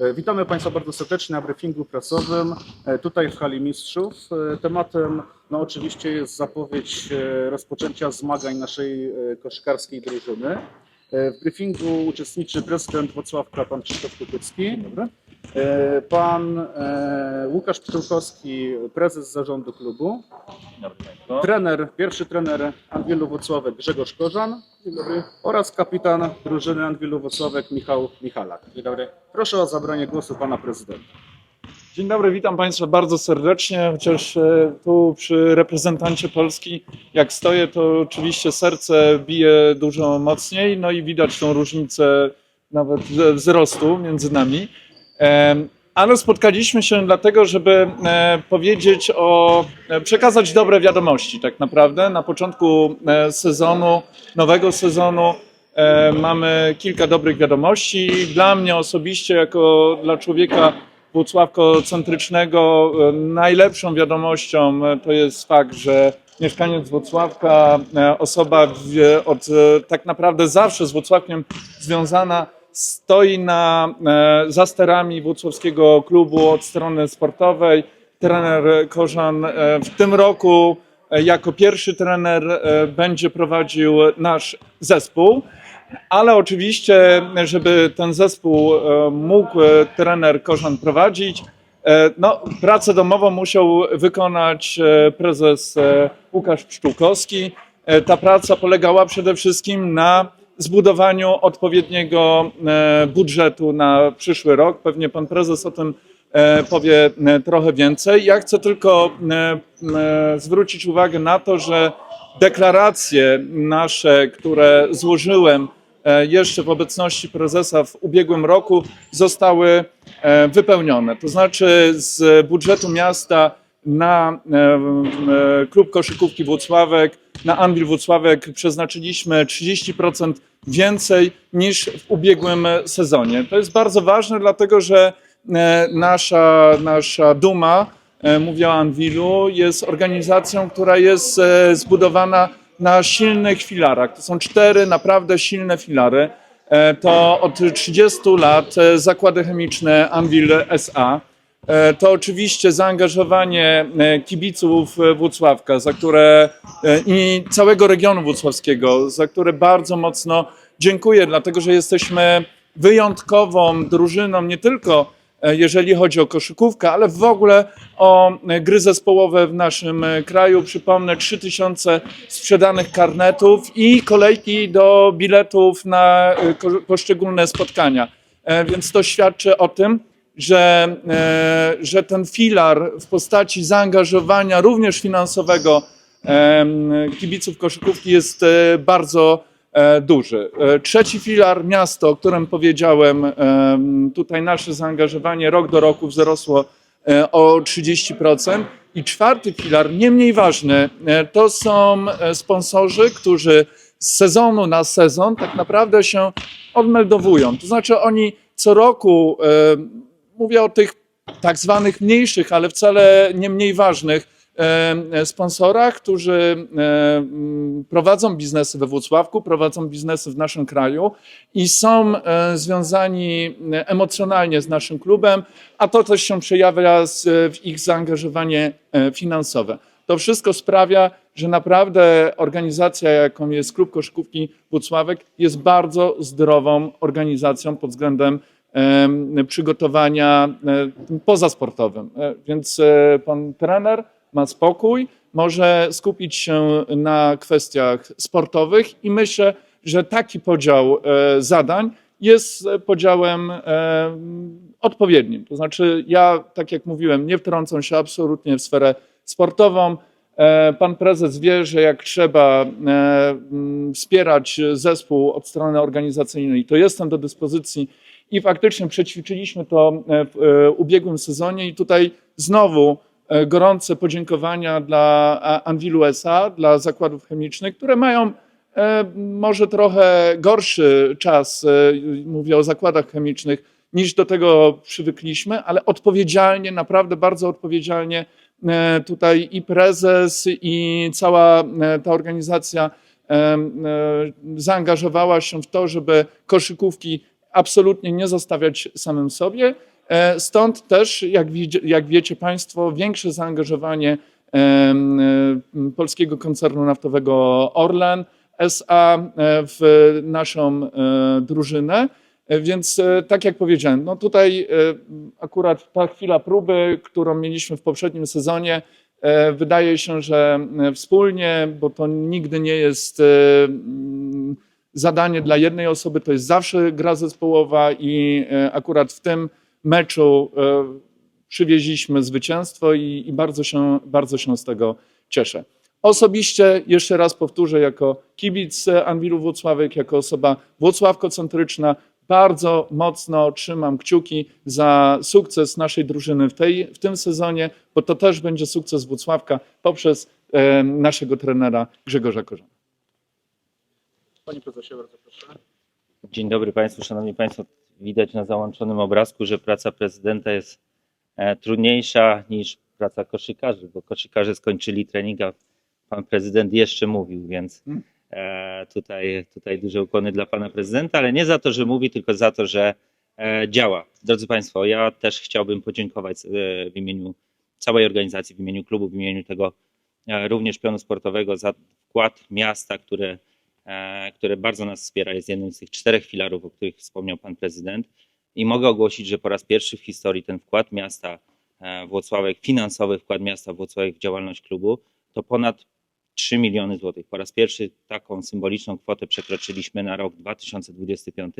E, Witamy Państwa bardzo serdecznie na briefingu prasowym e, tutaj w Hali Mistrzów. E, Tematem no oczywiście jest zapowiedź rozpoczęcia zmagań naszej koszykarskiej drużyny. E, W briefingu uczestniczy prezydent Włocławka, pan Krzysztof Kukucki. E, Pan e, Łukasz Pszczółkowski, prezes zarządu klubu. Trener, pierwszy trener Anwilu Włocławek Grzegorz Korzan. Dzień dobry. Oraz kapitan drużyny Anwilu Włocławek Michał Michalak. Dzień dobry. Proszę o zabranie głosu pana prezydenta. Dzień dobry, witam Państwa bardzo serdecznie, chociaż e, tu przy reprezentancie Polski jak stoję, to oczywiście serce bije dużo mocniej, no i widać tą różnicę nawet wzrostu między nami. Ale spotkaliśmy się dlatego, żeby e, powiedzieć o, e, przekazać dobre wiadomości tak naprawdę. Na początku sezonu, nowego sezonu mamy kilka dobrych wiadomości. Dla mnie osobiście, jako dla człowieka włocławkocentrycznego, e, najlepszą wiadomością e, to jest fakt, że mieszkaniec Włocławka, e, osoba od tak naprawdę zawsze z Włocławkiem związana, stoi na, za sterami włocławskiego klubu od strony sportowej. Trener Korzan w tym roku jako pierwszy trener będzie prowadził nasz zespół. Ale oczywiście, żeby ten zespół e, mógł e, trener Korzan prowadzić, e, no, pracę domową musiał wykonać prezes Łukasz Pszczółkowski. Ta praca polegała przede wszystkim na zbudowaniu odpowiedniego budżetu na przyszły rok. Pewnie pan prezes o tym powie trochę więcej. Ja chcę tylko zwrócić uwagę na to, że deklaracje nasze, które złożyłem jeszcze w obecności prezesa w ubiegłym roku, zostały e, wypełnione. To znaczy z budżetu miasta na e, e, klub koszykówki Włocławek, na Anwil Włocławek przeznaczyliśmy 30% więcej niż w ubiegłym sezonie. To jest bardzo ważne, dlatego że e, nasza, nasza Duma, e, mówię o Anwilu, jest organizacją, która jest e, zbudowana na silnych filarach. To są cztery naprawdę silne filary. E, To od 30 lat e, zakłady chemiczne Anvil SA. E, To oczywiście zaangażowanie kibiców Włocławka, za które i całego regionu włocławskiego, za które bardzo mocno dziękuję, dlatego że jesteśmy wyjątkową drużyną, nie tylko jeżeli chodzi o koszykówkę, ale w ogóle o e, gry zespołowe w naszym e, kraju. Przypomnę, 3000 sprzedanych karnetów i kolejki do biletów na e, poszczególne spotkania. E, Więc to świadczy o tym, że, e, że ten filar w postaci zaangażowania również finansowego kibiców koszykówki jest e, bardzo e, duży. E, Trzeci filar, miasto, o którym powiedziałem, em, tutaj nasze zaangażowanie rok do roku wzrosło e, o 30%. I czwarty filar, nie mniej ważny, e, to są e, sponsorzy, którzy z sezonu na sezon tak naprawdę się odmeldowują. To znaczy oni co roku, e, mówię o tych tak zwanych mniejszych, ale wcale nie mniej ważnych e, sponsorach, którzy e, prowadzą biznesy we Włocławku, prowadzą biznesy w naszym kraju i są e, związani emocjonalnie z naszym klubem, a to też się przejawia w ich zaangażowanie finansowe. To wszystko sprawia, że naprawdę organizacja, jaką jest Klub Koszykówki Włocławek, jest bardzo zdrową organizacją pod względem em, przygotowania pozasportowym. Więc pan trener ma spokój, może skupić się na kwestiach sportowych i myślę, że taki podział e, zadań jest podziałem e, odpowiednim. To znaczy, ja, tak jak mówiłem, nie wtrącam się absolutnie w sferę sportową. E, Pan prezes wie, że jak trzeba e, m, wspierać zespół od strony organizacyjnej, to jestem do dyspozycji i faktycznie przećwiczyliśmy to w ubiegłym sezonie i tutaj znowu gorące podziękowania dla a, Anwilu SA, dla zakładów chemicznych, które mają e, może trochę gorszy czas, e, mówię o zakładach chemicznych, niż do tego przywykliśmy, ale odpowiedzialnie, naprawdę bardzo odpowiedzialnie e, tutaj i prezes, i cała e, ta organizacja e, e, zaangażowała się w to, żeby koszykówki absolutnie nie zostawiać samym sobie. E, Stąd też, jak, widzie- jak wiecie Państwo, większe zaangażowanie e, polskiego koncernu naftowego Orlen SA e, w naszą drużynę. Więc tak jak powiedziałem, no tutaj akurat ta chwila próby, którą mieliśmy w poprzednim sezonie, wydaje się, że wspólnie, bo to nigdy nie jest zadanie dla jednej osoby, to jest zawsze gra zespołowa i akurat w tym meczu e, przywieźliśmy zwycięstwo i, i bardzo, się, bardzo się z tego cieszę. Osobiście, jeszcze raz powtórzę, jako kibic Anwilu Włocławek, jako osoba włocławkocentryczna, bardzo mocno trzymam kciuki za sukces naszej drużyny w, tej, w tym sezonie, bo to też będzie sukces Włocławka poprzez e, naszego trenera Grzegorza Korzena. Panie prezesie, bardzo proszę. Dzień dobry Państwu, Szanowni Państwo. Widać na załączonym obrazku, że praca prezydenta jest e, trudniejsza niż praca koszykarzy, bo koszykarze skończyli trening, a pan prezydent jeszcze mówił, więc e, tutaj, tutaj duże ukłony dla pana prezydenta, ale nie za to, że mówi, tylko za to, że e, działa. Drodzy Państwo, ja też chciałbym podziękować w imieniu całej organizacji, w imieniu klubu, w imieniu tego również pionu sportowego za wkład miasta, które które bardzo nas wspiera, jest jednym z tych czterech filarów, o których wspomniał pan prezydent. I mogę ogłosić, że po raz pierwszy w historii ten wkład miasta e, Włocławek, finansowy wkład miasta Włocławek w działalność klubu, to ponad 3 miliony złotych. Po raz pierwszy taką symboliczną kwotę przekroczyliśmy na rok 2025.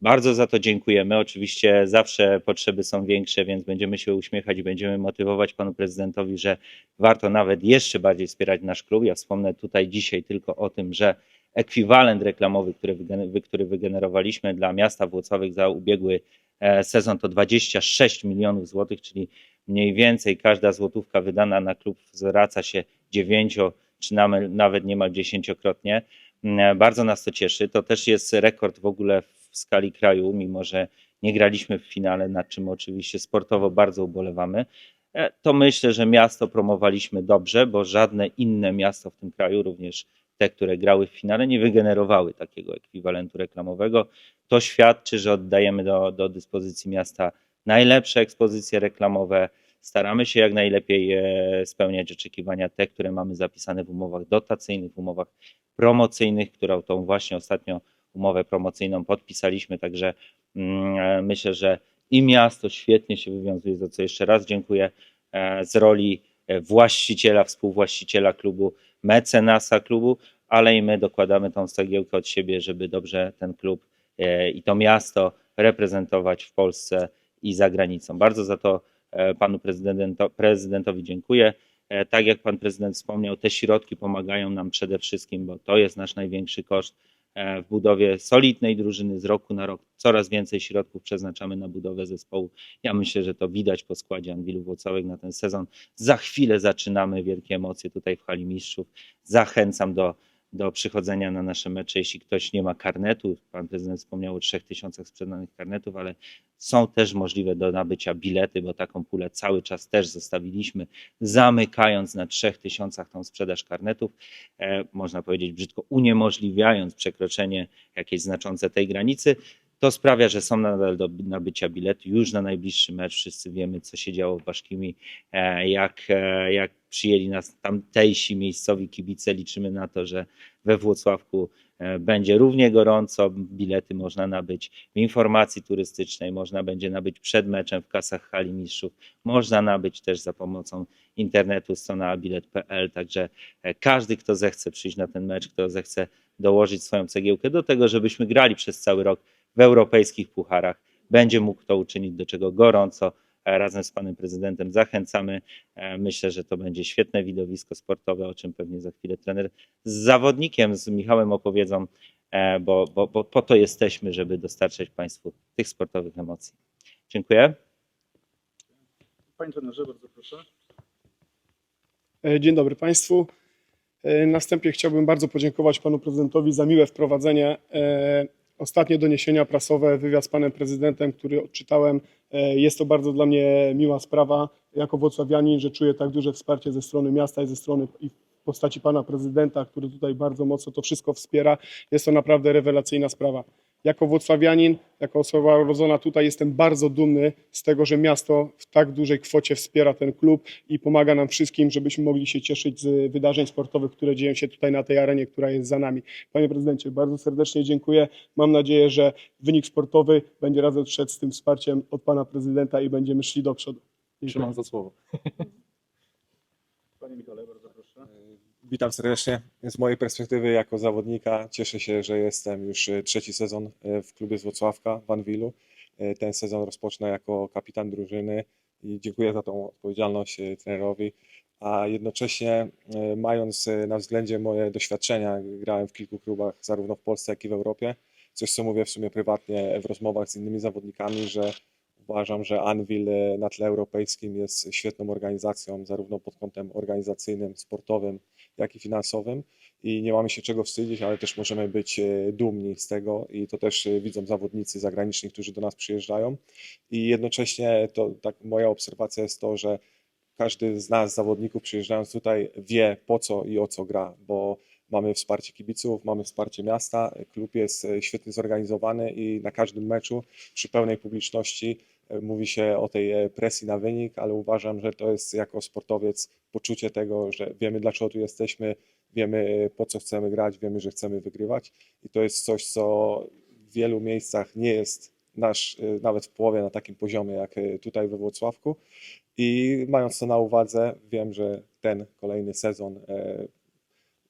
Bardzo za to dziękujemy. Oczywiście zawsze potrzeby są większe, więc będziemy się uśmiechać i będziemy motywować panu prezydentowi, że warto nawet jeszcze bardziej wspierać nasz klub. Ja wspomnę tutaj dzisiaj tylko o tym, że ekwiwalent reklamowy, który, wygener- wy- który wygenerowaliśmy dla miasta Włocławek za ubiegły e, sezon to 26 milionów złotych, czyli mniej więcej każda złotówka wydana na klub zwraca się dziewięcio czy nawet niemal dziesięciokrotnie. Mm, Bardzo nas to cieszy. To też jest rekord w ogóle w skali kraju, mimo że nie graliśmy w finale, nad czym oczywiście sportowo bardzo ubolewamy. E, To myślę, że miasto promowaliśmy dobrze, bo żadne inne miasto w tym kraju, również te, które grały w finale, nie wygenerowały takiego ekwiwalentu reklamowego. To świadczy, że oddajemy do, do dyspozycji miasta najlepsze ekspozycje reklamowe. Staramy się jak najlepiej e, spełniać oczekiwania te, które mamy zapisane w umowach dotacyjnych, w umowach promocyjnych, którą tą właśnie ostatnio umowę promocyjną podpisaliśmy. Także mm, e, myślę, że i miasto świetnie się wywiązuje, za co jeszcze raz dziękuję e, z roli właściciela, współwłaściciela klubu, mecenasa klubu, ale i my dokładamy tą cegiełkę od siebie, żeby dobrze ten klub i to miasto reprezentować w Polsce i za granicą. Bardzo za to panu prezydento, prezydentowi dziękuję. E, Tak jak pan prezydent wspomniał, te środki pomagają nam przede wszystkim, bo to jest nasz największy koszt e, w budowie solidnej drużyny z roku na rok. Coraz więcej środków przeznaczamy na budowę zespołu. Ja myślę, że to widać po składzie Anwilu Włocławek na ten sezon. Za chwilę zaczynamy wielkie emocje tutaj w Hali Mistrzów. Zachęcam do, do przychodzenia na nasze mecze, jeśli ktoś nie ma karnetu. Pan prezydent wspomniał o 3000 sprzedanych karnetów, ale są też możliwe do nabycia bilety, bo taką pulę cały czas też zostawiliśmy, zamykając na 3000 tą sprzedaż karnetów, e, można powiedzieć brzydko, uniemożliwiając przekroczenie jakiejś znaczące tej granicy. To sprawia, że są nadal do nabycia biletu już na najbliższy mecz. Wszyscy wiemy, co się działo w Baszkimi, e, jak, e, jak przyjęli nas tamtejsi miejscowi kibice. Liczymy na to, że we Włocławku e, będzie równie gorąco. Bilety można nabyć w informacji turystycznej, można będzie nabyć przed meczem w kasach hali mistrzów, można nabyć też za pomocą internetu strona bilet.pl. Także każdy, kto zechce przyjść na ten mecz, kto zechce dołożyć swoją cegiełkę do tego, żebyśmy grali przez cały rok w europejskich pucharach, będzie mógł to uczynić, do czego gorąco e, razem z panem prezydentem zachęcamy. E, Myślę, że to będzie świetne widowisko sportowe, o czym pewnie za chwilę trener z zawodnikiem, z Michałem opowiedzą, e, bo, bo, bo po to jesteśmy, żeby dostarczać Państwu tych sportowych emocji. Dziękuję. Panie trenerze, bardzo proszę. Dzień dobry Państwu. Na wstępie chciałbym bardzo podziękować Panu Prezydentowi za miłe wprowadzenie. Ostatnie doniesienia prasowe, wywiad z Panem Prezydentem, który odczytałem, e, jest to bardzo dla mnie miła sprawa jako włocławianin, że czuję tak duże wsparcie ze strony miasta i ze strony w postaci Pana Prezydenta, który tutaj bardzo mocno to wszystko wspiera. Jest to naprawdę rewelacyjna sprawa. Jako włocławianin, jako osoba urodzona tutaj jestem bardzo dumny z tego, że miasto w tak dużej kwocie wspiera ten klub i pomaga nam wszystkim, żebyśmy mogli się cieszyć z wydarzeń sportowych, które dzieją się tutaj na tej arenie, która jest za nami. Panie prezydencie, bardzo serdecznie dziękuję. Mam nadzieję, że wynik sportowy będzie razem szedł z tym wsparciem od pana prezydenta i będziemy szli do przodu. Dziękuję. Trzymam za słowo. Panie Michale, bardzo proszę. Witam serdecznie. Z mojej perspektywy jako zawodnika cieszę się, że jestem już e, trzeci sezon e, w klubie z Wrocławka w Anwilu. E, Ten sezon rozpocznę jako kapitan drużyny i dziękuję za tą odpowiedzialność trenerowi. A jednocześnie mając na względzie moje doświadczenia, grałem w kilku klubach zarówno w Polsce, jak i w Europie. Coś, co mówię w sumie prywatnie w rozmowach z innymi zawodnikami, że uważam, że Anwil e, na tle europejskim jest świetną organizacją, zarówno pod kątem organizacyjnym, sportowym, jak i finansowym i nie mamy się czego wstydzić, ale też możemy być e, dumni z tego i to też e, widzą zawodnicy zagraniczni, którzy do nas przyjeżdżają. I jednocześnie to tak moja obserwacja jest to, że każdy z nas zawodników przyjeżdżając tutaj wie po co i o co gra, bo mamy wsparcie kibiców, mamy wsparcie miasta, klub jest e, świetnie zorganizowany i na każdym meczu przy pełnej publiczności e, mówi się o tej e, presji na wynik, ale uważam, że to jest jako sportowiec poczucie tego, że wiemy dlaczego tu jesteśmy, wiemy e, po co chcemy grać, wiemy, że chcemy wygrywać. I to jest coś, co w wielu miejscach nie jest nasz, e, nawet w połowie na takim poziomie jak tutaj we Włocławku. I mając to na uwadze, wiem, że ten kolejny sezon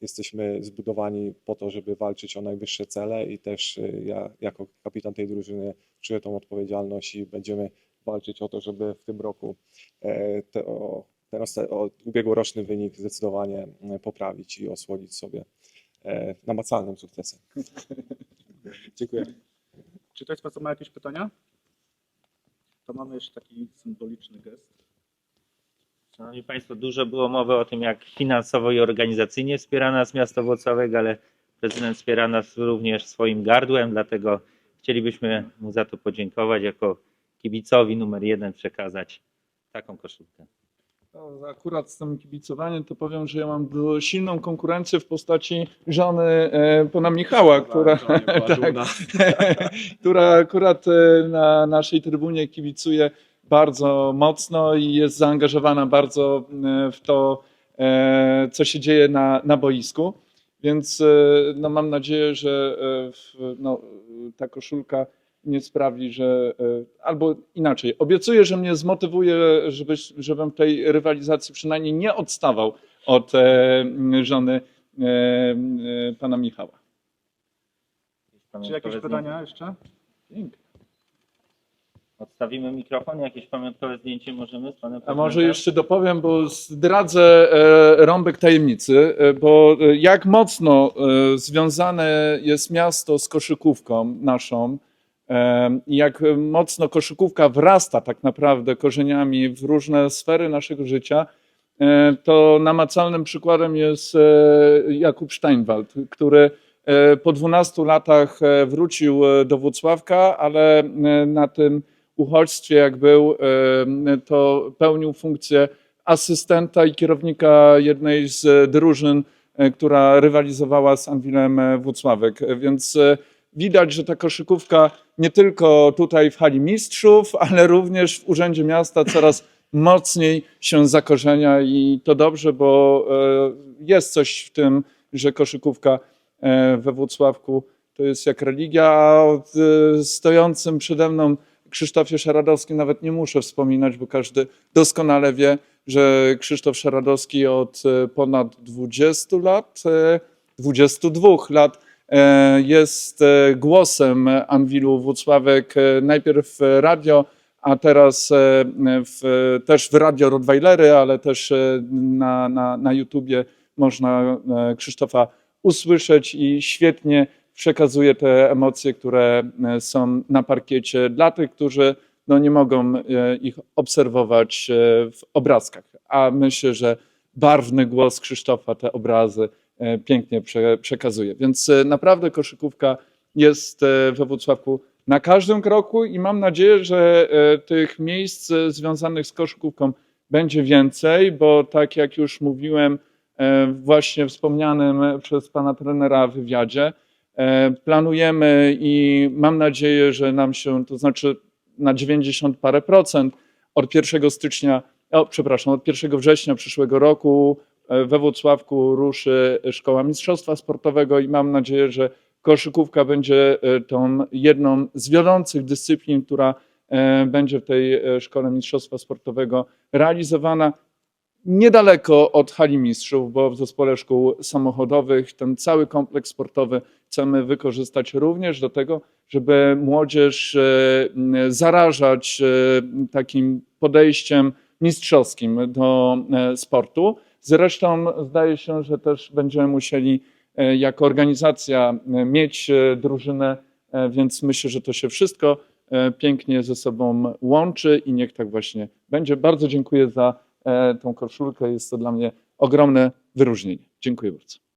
jesteśmy zbudowani po to, żeby walczyć o najwyższe cele i też ja jako kapitan tej drużyny czuję tą odpowiedzialność i będziemy walczyć o to, żeby w tym roku e, te, o, ten osta- o ubiegłoroczny wynik zdecydowanie e, poprawić i osłodzić sobie e, namacalnym sukcesem. Dziękuję. Czy ktoś z Państwa ma jakieś pytania? To mamy jeszcze taki symboliczny gest. Szanowni Państwo, dużo było mowy o tym, jak finansowo i organizacyjnie wspiera nas miasto Włocławek, ale prezydent wspiera nas również swoim gardłem, dlatego chcielibyśmy mu za to podziękować, jako kibicowi numer jeden przekazać taką koszulkę. No, Akurat z tym kibicowaniem to powiem, że ja mam do- silną konkurencję w postaci żony e, pana Michała, która, tak, która akurat e, na naszej trybunie kibicuje bardzo mocno i jest zaangażowana bardzo e, w to, e, co się dzieje na, na boisku. Więc e, no, mam nadzieję, że e, w, no, ta koszulka nie sprawi, że e, albo inaczej, obiecuję, że mnie zmotywuje, żeby, żebym w tej rywalizacji przynajmniej nie odstawał od e, żony e, pana Michała. Czy jakieś pytania jeszcze? Pięknie. Odstawimy mikrofon, jakieś pamiątkowe zdjęcie możemy z panem A może prezydentem? jeszcze dopowiem, bo zdradzę e, rąbek tajemnicy, e, bo e, jak mocno e, związane jest miasto z koszykówką naszą, e, i jak mocno koszykówka wrasta tak naprawdę korzeniami w różne sfery naszego życia, e, to namacalnym przykładem jest e, Jakub Steinwald, który e, po 12 latach e, wrócił e, do Włocławka, ale e, na tym uchodźstwie, jak był, to pełnił funkcję asystenta i kierownika jednej z drużyn, e, która rywalizowała z Anwilem e, Włocławek. Więc e, widać, że ta koszykówka nie tylko tutaj w hali mistrzów, ale również w Urzędzie Miasta coraz mocniej się zakorzenia i to dobrze, bo jest coś w tym, że koszykówka we Włocławku to jest jak religia, a stojącym przede mną Krzysztofie Szaradowskim nawet nie muszę wspominać, bo każdy doskonale wie, że Krzysztof Szaradowski od e, ponad 20 lat, e, 22 lat e, jest e, głosem Anwilu Włocławek, e, najpierw w radio, a teraz e, w, też w radio Rottweilery, ale też e, na, na, na YouTubie można e, Krzysztofa usłyszeć i świetnie przekazuje te emocje, które e, są na parkiecie dla tych, którzy no, nie mogą e, ich obserwować e, w obrazkach. A myślę, że barwny głos Krzysztofa te obrazy pięknie prze, przekazuje. Więc naprawdę koszykówka jest we Włocławku na każdym kroku i mam nadzieję, że tych miejsc związanych z koszykówką będzie więcej, bo tak jak już mówiłem właśnie wspomnianym przez pana trenera wywiadzie, Planujemy i mam nadzieję, że nam się, to znaczy na 90 parę procent od 1 stycznia, o, przepraszam, od 1 września przyszłego roku e, we Włocławku ruszy Szkoła Mistrzostwa Sportowego i mam nadzieję, że koszykówka będzie e, tą jedną z wiodących dyscyplin, która e, będzie w tej e, Szkole Mistrzostwa Sportowego realizowana niedaleko od hali mistrzów, bo w zespole szkół samochodowych ten cały kompleks sportowy chcemy wykorzystać również do tego, żeby młodzież e, zarażać e, takim podejściem mistrzowskim do e, sportu. Zresztą zdaje się, że też będziemy musieli jako organizacja mieć drużynę, więc myślę, że to się wszystko pięknie ze sobą łączy i niech tak właśnie będzie. Bardzo dziękuję za tą koszulkę. Jest to dla mnie ogromne wyróżnienie. Dziękuję bardzo.